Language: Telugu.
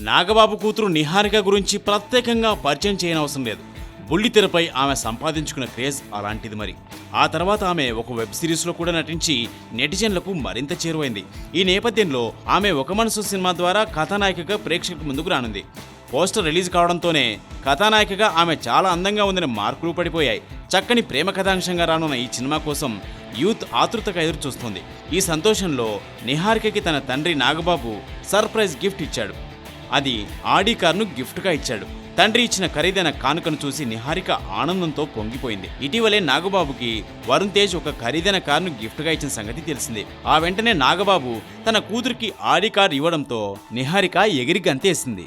నాగబాబు కూతురు నిహారిక గురించి ప్రత్యేకంగా పరిచయం చేయనవసరం లేదు. బుల్లితెరపై ఆమె సంపాదించుకున్న క్రేజ్ అలాంటిది మరి. ఆ తర్వాత ఆమె ఒక వెబ్ సిరీస్లో కూడా నటించి నెటిజన్లకు మరింత చేరువైంది. ఈ నేపథ్యంలో ఆమె ఒక మనసు సినిమా ద్వారా కథానాయికగా ప్రేక్షకుల ముందుకు రానుంది. పోస్టర్ రిలీజ్ కావడంతోనే కథానాయికగా ఆమె చాలా అందంగా ఉందని మార్కులు పడిపోయాయి. చక్కని ప్రేమ కథాంశంగా రానున్న ఈ సినిమా కోసం యూత్ ఆతృతగా ఎదురు చూస్తుంది ఈ సంతోషంలో నిహారికకి తన తండ్రి నాగబాబు సర్ప్రైజ్ గిఫ్ట్ ఇచ్చాడు. అది ఆడి కార్ను గిఫ్ట్గా ఇచ్చాడు. తండ్రి ఇచ్చిన ఖరీదైన కానుకను చూసి నిహారిక ఆనందంతో పొంగిపోయింది. ఇటీవలే నాగబాబుకి వరుణ్ తేజ్ ఒక ఖరీదైన కారును గిఫ్ట్గా ఇచ్చిన సంగతి తెలిసింది. ఆ వెంటనే నాగబాబు తన కూతురికి ఆడి కార్ ఇవ్వడంతో నిహారిక ఎగిరి గంతేసింది.